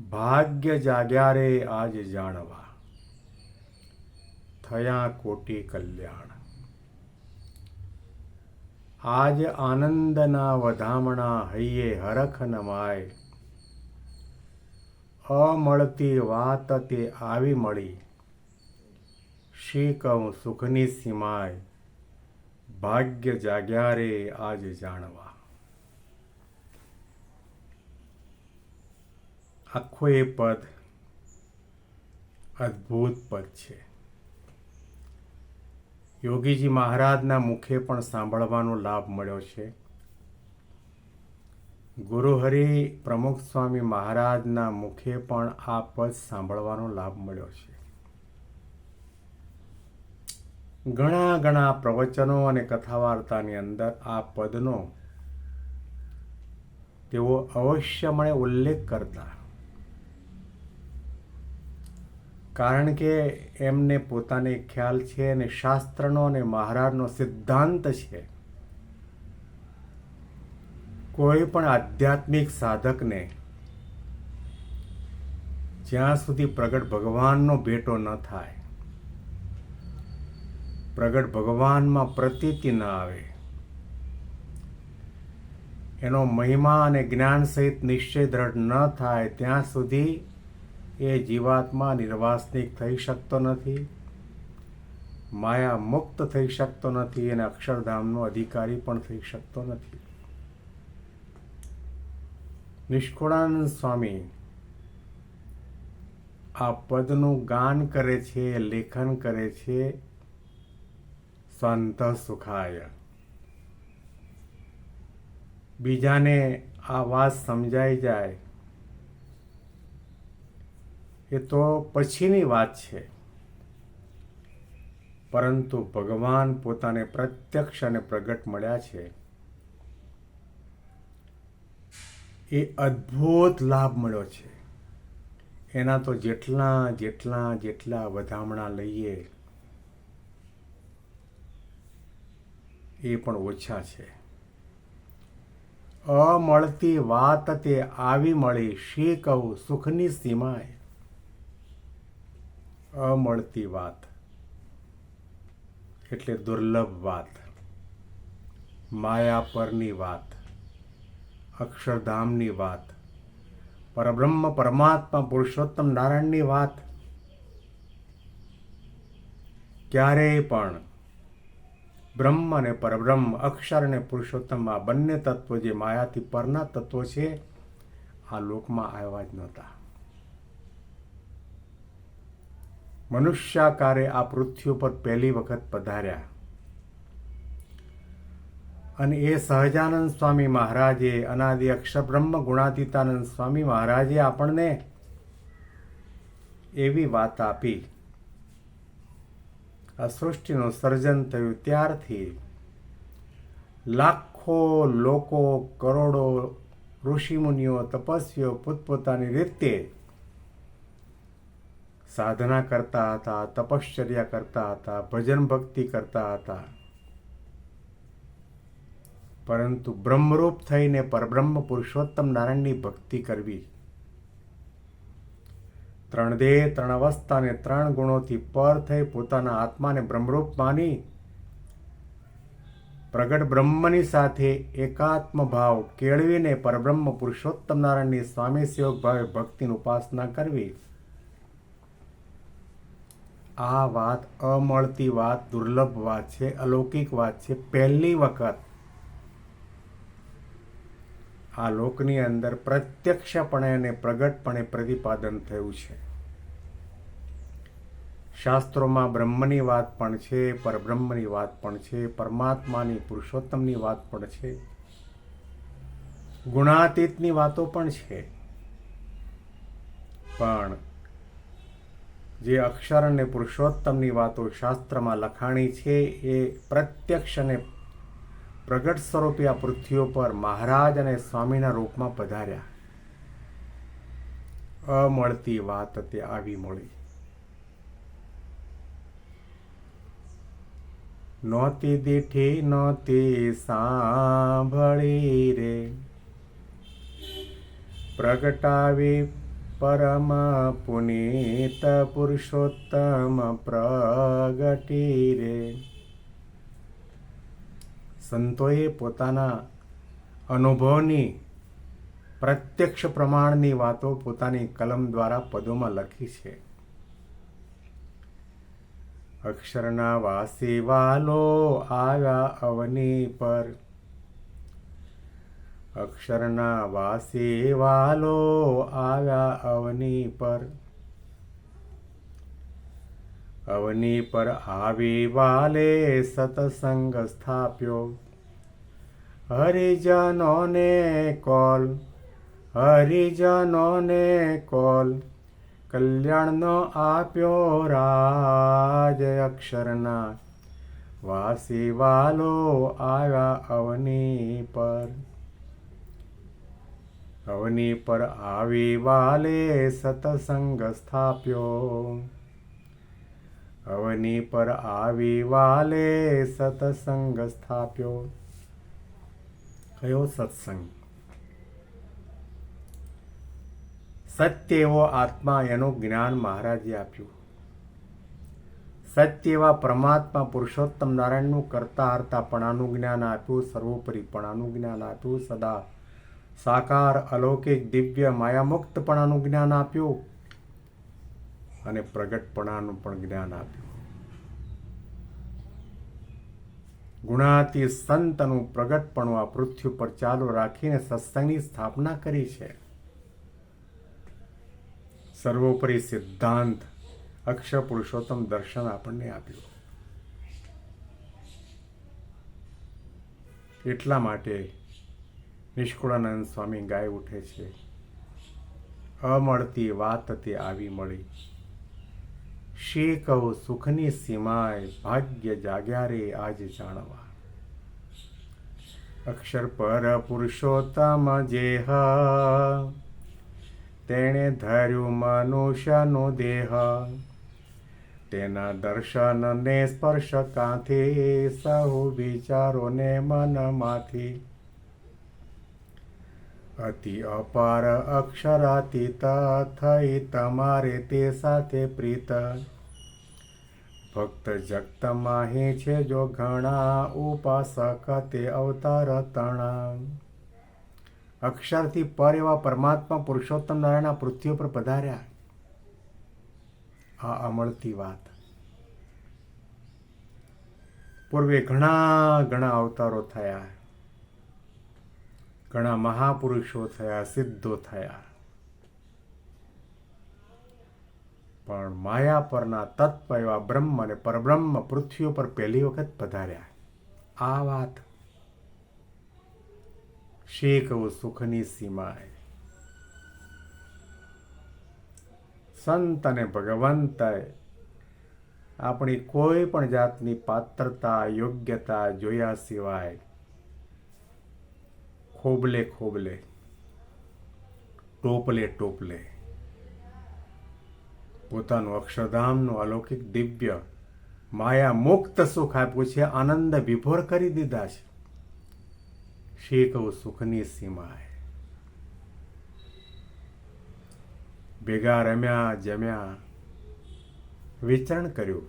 ભાગ્ય જાગ્યા રે આજ જાણવા. થયા કોટી કલ્યાણ. આજ આનંદના વધામણા હૈયે હરખ નમાય. અમળતી વાત તે આવી મળી. શી કહું સુખની સીમાય. ભાગ્ય જાગ્યા રે આજ જાણવા. આખું એ પદ અદ્ભુત પદ છે. યોગીજી મહારાજના મુખે પણ સાંભળવાનો લાભ મળ્યો છે. ગુરુહરિ પ્રમુખ સ્વામી મહારાજના મુખે પણ આ પદ સાંભળવાનો લાભ મળ્યો છે. ઘણા ઘણા પ્રવચનો અને કથા વાર્તાની અંદર આ પદનો તેઓ અવશ્યમણે ઉલ્લેખ કરતા કારણ કે એમને પોતાને ખ્યાલ છે અને શાસ્ત્રનો અને મહારાજનો સિદ્ધાંત છે. કોઈ પણ આધ્યાત્મિક સાધકને જ્યાં સુધી પ્રગટ ભગવાનનો ભેટો ન થાય, પ્રગટ ભગવાનમાં પ્રતીતિ ન આવે, એનો મહિમા અને જ્ઞાન સહિત નિશ્ચય દ્રઢ ન થાય, ત્યાં સુધી એ જીવાત્મા નિર્વાસનિક થઈ શકતો નથી, માયા મુક્ત થઈ શકતો નથી અને અક્ષરધામનો અધિકારી પણ થઈ શકતો નથી. નિષ્કુળાનંદ સ્વામી, આ પદનું ગાન કરે છે, લેખન કરે છે સંત સુખાય. બીજાને આ વાત સમજાઈ જાય એ તો પછીની વાત છે. પરંતુ ભગવાન પોતાને પ્રત્યક્ષ અને પ્રગટ મળ્યા છે. એ અદ્ભુત લાભ મળ્યો છે. એના તો જેટલા જેટલા જેટલા વધામણા લઈએ, એ પણ ઓછા છે. અમળતી વાત તે આવી મળી શી કહું, સુખની સીમાએ. અમળતી વાત, એટલે દુર્લભ વાત, માયા પરની વાત, અક્ષરધામની વાત, પરબ્રહ્મ પરમાત્મા પુરુષોત્તમ નારાયણની વાત, ક્યારેય પણ બ્રહ્મ અને પરબ્રહ્મ, અક્ષર અને પુરુષોત્તમ આ બંને તત્વો જે માયાથી પરના તત્વો છે, આ લોકમાં આવ્યા જ નહોતા. મનુષ્યાકારે આ પૃથ્વી ઉપર પહેલી વખત પધાર્યા. અને એ સહજાનંદ સ્વામી મહારાજે, અનાદિ અક્ષરબ્રહ્મ ગુણાતીતાનંદ સ્વામી મહારાજે આપણને એવી વાત આપી. આ સૃષ્ટિનું સર્જન થયું ત્યારથી લાખો લોકો, કરોડો ઋષિમુનિઓ તપસ્વીઓ પોતપોતાની રીતે સાધના કરતા હતા, તપશ્ચર્યા કરતા હતા, ભજન ભક્તિ કરતા હતા. પરંતુ બ્રહ્મરૂપ થઈને પરબ્રહ્મ પુરુષોત્તમ નારાયણની ભક્તિ કરવી. ત્રણ દેહ ત્રણ અવસ્થા અને ત્રણ ગુણોથી પર થઈ પોતાના આત્માને બ્રહ્મરૂપ માની પ્રગટ બ્રહ્મની સાથે એકાત્મ ભાવ કેળવીને પરબ્રહ્મ પુરુષોત્તમ નારાયણની સ્વામી સેવક ભાવે ભક્તિની ઉપાસના કરવી. આ વાત અમળતી વાત, દુર્લભ વાત છે, અલૌકિક વાત છે. પહેલી વખત આ લોકની અંદર પ્રત્યક્ષપણે અને પ્રગટપણે પ્રતિપાદન થયું છે. શાસ્ત્રોમાં બ્રહ્મની વાત પણ છે, પરબ્રહ્મની વાત પણ છે, પરમાત્માની પુરુષોત્તમની વાત પણ છે. ગુણાતીતની વાતો પણ છે. પણ જે અક્ષર અને પુરુષોત્તમની વાતો શાસ્ત્રમાં લખાણી છે, એ પ્રત્યક્ષ અને પ્રગટ સ્વરૂપે આ પૃથ્વીઓ પર મહારાજ અને સ્વામીના રૂપમાં પધાર્યા. અમળતી વાત તે આવી મળી. નહોતી દીઠી નહોતી સાંભળી રે. પ્રગટાવી પરમ પુનીત પુરુષોત્તમ પ્રગટી રે સંતોએ પોતાના અનુભવની પ્રત્યક્ષ પ્રમાણની વાતો પોતાની કલમ દ્વારા પદોમાં લખી છે અક્ષરના વાસી વાલો આવ્યા અવની પર અક્ષરના વાસી વાલો આવ્યા અવની પર. અવની પર આવી વાલે સતસંગ સ્થાપ્યો. હરિજનોને કોલ હરિજનોને કોલ, કલ્યાણનો આપ્યો રાજ અક્ષરના. વાસી વાલો આવ્યા અવની પર. અવની પર આવી વાલે સતસંગ સ્થાપ્યો. અવની પર આવી વાલે સતસંગ સ્થાપ્યો. કયો સત્સંગ? સત્ય એવો આત્મા એનું જ્ઞાન મહારાજે આપ્યું. સત્ય એવા પરમાત્મા પુરુષોત્તમ નારાયણનું કરતા હરતાપણાનું જ્ઞાન આપ્યું, સર્વોપરીપણાનું જ્ઞાન આપ્યું, સદા સાકાર, અલૌકિક, દિવ્ય, માયામુક્તપણાનું જ્ઞાન આપ્યું અને પ્રગટપણાનું પણ જ્ઞાન આપ્યું. ગુણાતી સંતનું પ્રગટપણું આ પૃથ્વી પર ચાલુ રાખીને સત્સંગની સ્થાપના કરી છે. સર્વોપરી સિદ્ધાંત અક્ષ પુરુષોત્તમ દર્શન આપણને આપ્યું. એટલા માટે નિષ્કુળાનંદ સ્વામી ગાય ઉઠે છે. અમળતી વાત તે આવી મળી. શી કહું, સુખની સીમાય ભાગ્ય જાગ્યા રે આજ જાણવા. અક્ષર પર પુરુષોત્તમ જેહ તેણે ધર્યું મનુષ્યનો દેહ. તેના દર્શન ને સ્પર્શ કાંથી સહુ વિચારોને મનમાંથી અતિ અપાર અક્ષરાતીત થઈ તે સાથે પ્રીત. ભક્ત જગત માહે છે જો ઘણા ઉપાસક તે અવતાર તણા. અક્ષરથી પર એવા પરમાત્મા પુરુષોત્તમ નારાયણના પૃથ્વી પર પધાર્યા. આ અમળતી વાત. પૂર્વે ઘણા ઘણા અવતારો થયા. ઘણા મહાપુરુષો થયા, સિદ્ધો થયા. પણ માયા પરના તત્વ એવા બ્રહ્મ અને પરબ્રહ્મ પૃથ્વી પર પહેલી વખત પધાર્યા. આ વાત શેખ સુખની સીમાએ. સંત અને ભગવંતે આપણી કોઈ પણ જાતની પાત્રતા, યોગ્યતા જોયા સિવાય ખોબલે ખોબલે, ટોપલે ટોપલે. પોતાનું અક્ષરધામનું અલૌકિક દિવ્ય માયા મુક્ત સુખ આપ્યું છે, આનંદ વિભોર કરી દીધા છે. શી કહું સુખની સીમાએ. ભેગા રમ્યા, જમ્યા, વિચરણ કર્યું.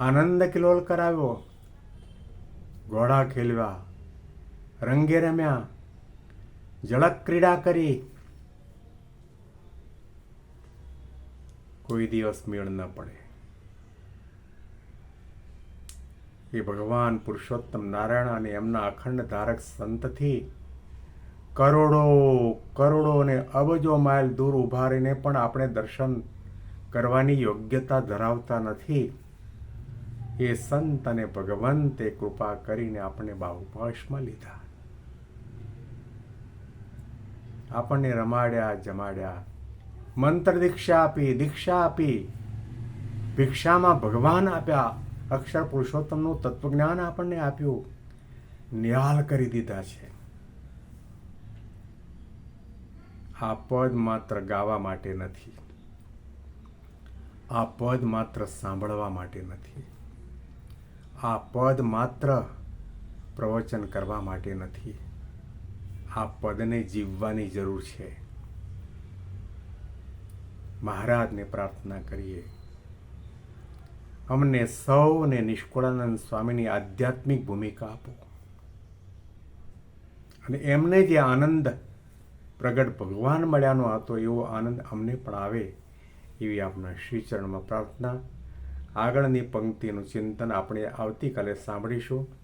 આનંદ કિલોલ કરાવ્યો. ઘોડા ખેલવા રંગે રમ્યા જળક ક્રીડા કરી. કોઈ દિવસ મેળ ન પડે. એ ભગવાન પુરુષોત્તમ નારાયણ અને એમના અખંડ ધારક સંતથી કરોડો કરોડો અને અબજો માઇલ દૂર ઊભા રહીને પણ આપણે દર્શન કરવાની યોગ્યતા ધરાવતા નથી. એ સંત અને ભગવંતે કૃપા કરીને આપણે બાહુપાશમાં લીધા. આપણને રમાડ્યા, જમાડ્યા. મંત્ર દીક્ષા આપી દીક્ષા આપી. ભિક્ષામાં ભગવાન આપ્યા. અક્ષર પુરુષોત્તમનું તત્વજ્ઞાન આપણને આપ્યું. નિહાલ કરી દીધા છે. આ પદ માત્ર ગાવા માટે નથી. આ પદ માત્ર સાંભળવા માટે નથી. આ પદ માત્ર પ્રવચન કરવા માટે નથી. આ પદને જીવવાની જરૂર છે. મહારાજને પ્રાર્થના કરીએ. અમને સૌને નિષ્કુળાનંદ સ્વામીની આધ્યાત્મિક ભૂમિકા આપો. અને એમને જે આનંદ પ્રગટ ભગવાન મળ્યાનો હતો, એવો આનંદ અમને પણ આવે એવી આપના શ્રીચરણમાં પ્રાર્થના. આગળની પંક્તિનું ચિંતન આપણે આવતીકાલે સાંભળીશું.